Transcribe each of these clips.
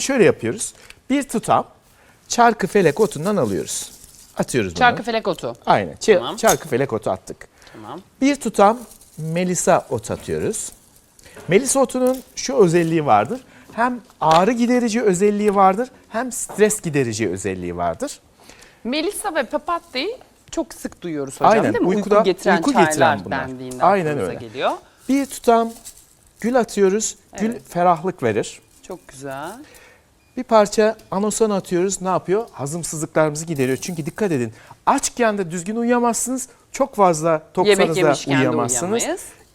Şöyle yapıyoruz. Bir tutam çarkı felek otundan alıyoruz. Atıyoruz bunu. Çarkı felek otu. Aynen. Ç- Tamam. Çarkı felek otu attık. Tamam. Bir tutam melisa ot atıyoruz. Melisa otunun şu özelliği vardır. Hem ağrı giderici özelliği vardır hem stres giderici özelliği vardır. Melisa ve papatya'yı çok sık duyuyoruz hocam Aynen, değil mi? uykuda- uyku getiren uyku çaylar getiren bunlar. dendiğinde Aynen aklımıza öyle. geliyor. Bir tutam gül atıyoruz. Gül ferahlık verir. Çok güzel. Bir parça anason atıyoruz. Ne yapıyor? Hazımsızlıklarımızı gideriyor. Çünkü dikkat edin. Açken de düzgün uyuyamazsınız. Çok fazla toksanız da uyuyamazsınız.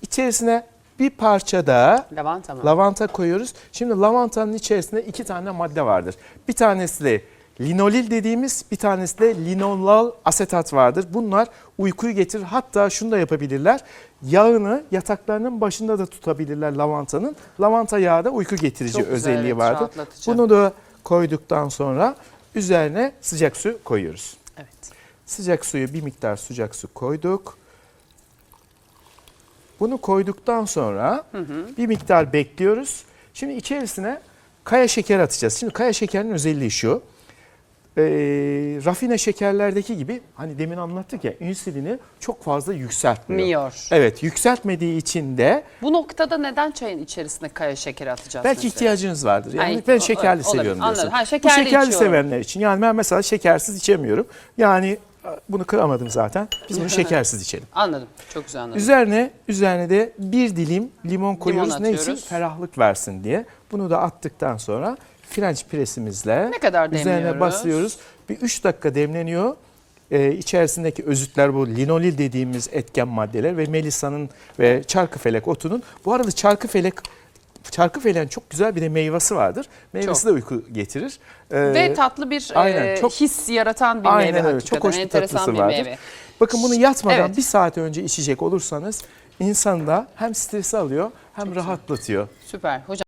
İçerisine bir parça da Lavanta mı? lavanta koyuyoruz. Şimdi lavantanın içerisinde iki tane madde vardır. Bir tanesi de linolil dediğimiz, bir tanesi de linolal asetat vardır. Bunlar uykuyu getirir. Hatta şunu da yapabilirler. Yağını yataklarının başında da tutabilirler lavantanın. Lavanta yağı da uyku getirici Çok güzel, özelliği evet, vardır. rahatlatıcı. Bunu da koyduktan sonra üzerine sıcak su koyuyoruz. Evet. Sıcak suyu bir miktar sıcak su koyduk. Bunu koyduktan sonra bir miktar bekliyoruz. Şimdi içerisine kaya şeker atacağız. Şimdi kaya şekerinin özelliği şu. Ee, rafine şekerlerdeki gibi hani demin anlattık ya insülini çok fazla yükseltmiyor. Miyor. Evet yükseltmediği için de Bu noktada neden çayın içerisine kaya şekeri atacağız? belki mesela? ihtiyacınız vardır. Yani Ay, ben o- şekerli olabilir, seviyorum diyorsun. Ha, Bu şekerli şekerli içiyorum. sevenler için. Yani ben mesela şekersiz içemiyorum. Yani bunu kıramadım zaten. Biz bunu şekersiz içelim. Anladım. Çok güzel anladım. Üzerine üzerine de bir dilim limon koyuyoruz. ne için? atıyoruz. Ferahlık versin diye. Bunu da attıktan sonra French presimizle Ne kadar üzerine basıyoruz. Bir 3 dakika demleniyor. Ee, içerisindeki özütler bu linolil dediğimiz etken maddeler ve melisanın ve çarkıfelek otunun. Bu arada çarkıfelek çarkıfeleğin çok güzel bir de meyvesi vardır. Meyvesi Çok. de uyku getirir. Ee, Ve tatlı bir aynen, e, çok- his yaratan bir Aynen meyve öyle. hakikaten. Çok hoş bir tatlısı bir vardır. meyve. Bakın bunu yatmadan Evet. bir saat önce içecek olursanız insan da hem stresi alıyor hem rahatlatıyor. Süper. Hocam